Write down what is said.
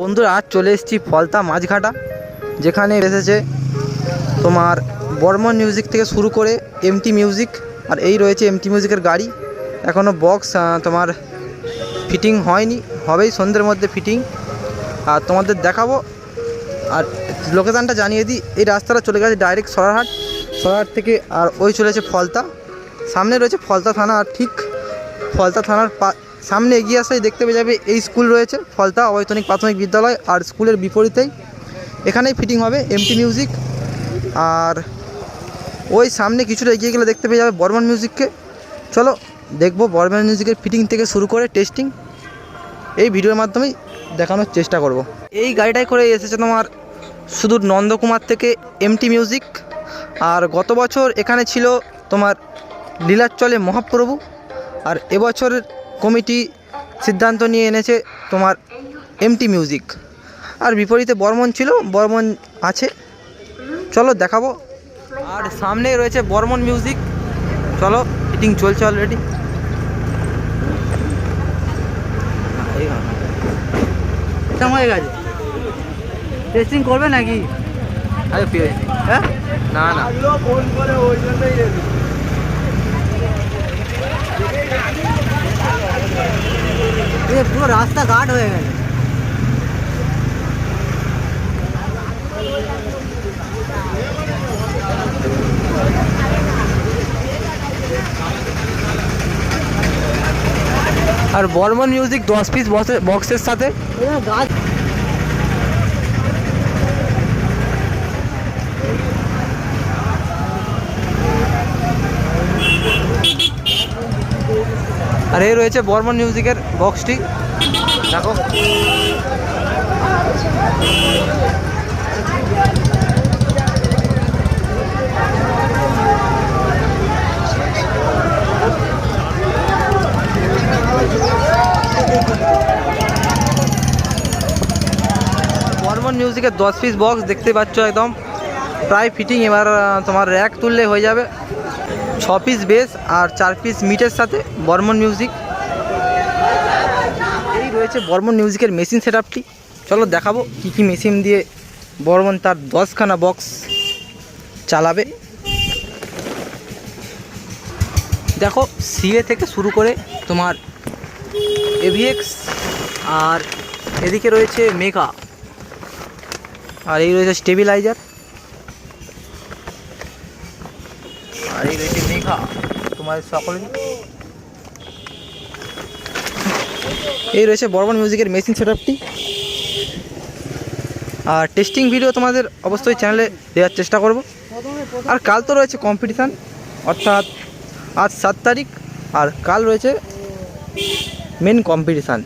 বন্ধুরা আজ চলে এসেছি ফলতা মাঝঘাটা যেখানে এসেছে তোমার বর্মন মিউজিক থেকে শুরু করে এমটি মিউজিক আর এই রয়েছে এমটি মিউজিকের গাড়ি। এখনও বক্স তোমার ফিটিং হয়নি, হবেই সন্ধ্যের মধ্যে ফিটিং আর তোমাদের দেখাবো, আর লোকেশানটা জানিয়ে দিই, এই রাস্তাটা চলে গেছে ডাইরেক্ট সরারহাট সরারহাট থেকে, আর ওই চলেছে ফলতা। সামনে রয়েছে ফলতা থানা, আর ঠিক ফলতা থানার পা- সামনে এগিয়ে আসলেই দেখতে পেয়ে যাবে এই স্কুল রয়েছে ফলতা অবৈতনিক প্রাথমিক বিদ্যালয় আর স্কুলের বিপরীতেই। এখানেই ফিটিং হবে এমটি মিউজিক। আর ওই সামনে কিছুটা এগিয়ে গেলে দেখতে পেয়ে যাবে বর্মন মিউজিককে। চলো দেখব বর্মন মিউজিকের ফিটিং থেকে শুরু করে টেস্টিং। এই ভিডিওর মাধ্যমেই দেখানোর চেষ্টা করব। এই গাড়িটাই করে এসেছে তোমার সুদূর নন্দকুমার থেকে এমটি মিউজিক। আর গত বছর এখানে ছিল তোমার লীলাচলে মহাপ্রভু। আর এবছরের কমিটি সিদ্ধান্ত নিয়ে এনেছে তোমার এমটি মিউজিক আর বিপরীতে বর্মন ছিল বর্মন আছে। চলো দেখাবো। আর সামনে রয়েছে বর্মন মিউজিক চলো ফিটিং চলছে অলরেডি হয়ে গেছে। টেস্টিং করবে নাকি? আরে হ্যাঁ? না না। এ পুরো রাস্তা ঘাট হয়ে গেছে আর বর্মন মিউজিক দশ পিস বক্সের সাথে এখানে গাছ আর এই রয়েছে বর্মন মিউজিকের বক্সটি। দেখো। বর্মন মিউজিকের দশ পিস বক্স দেখতে পাচ্ছ একদম। প্রায় ফিটিং এবার তোমার র্যাক তুললে হয়ে যাবে। ছ পিস বেস আর চার পিস মিটের সাথে বর্মন মিউজিক এই রয়েছে বর্মন মিউজিকের মেশিন সেট আপটি চলো দেখাবো কী কী মেশিন দিয়ে বর্মন তার দশখানা বক্স চালাবে। দেখো সিএ থেকে শুরু করে তোমার এভিএক্স আর এদিকে রয়েছে মেগা আর এই রয়েছে স্টেবিলাইজার আর এই রয়েছে মেঘা তোমার সকলেরই এই রয়েছে বর্মন মিউজিকের মেশিন সেটআপটি। আর টেস্টিং ভিডিও তোমাদের অবশ্যই চ্যানেলে দেওয়ার চেষ্টা করব। আর কাল তো রয়েছে কম্পিটিশান অর্থাৎ আজ সাত তারিখ, আর কাল রয়েছে মেন কম্পিটিশান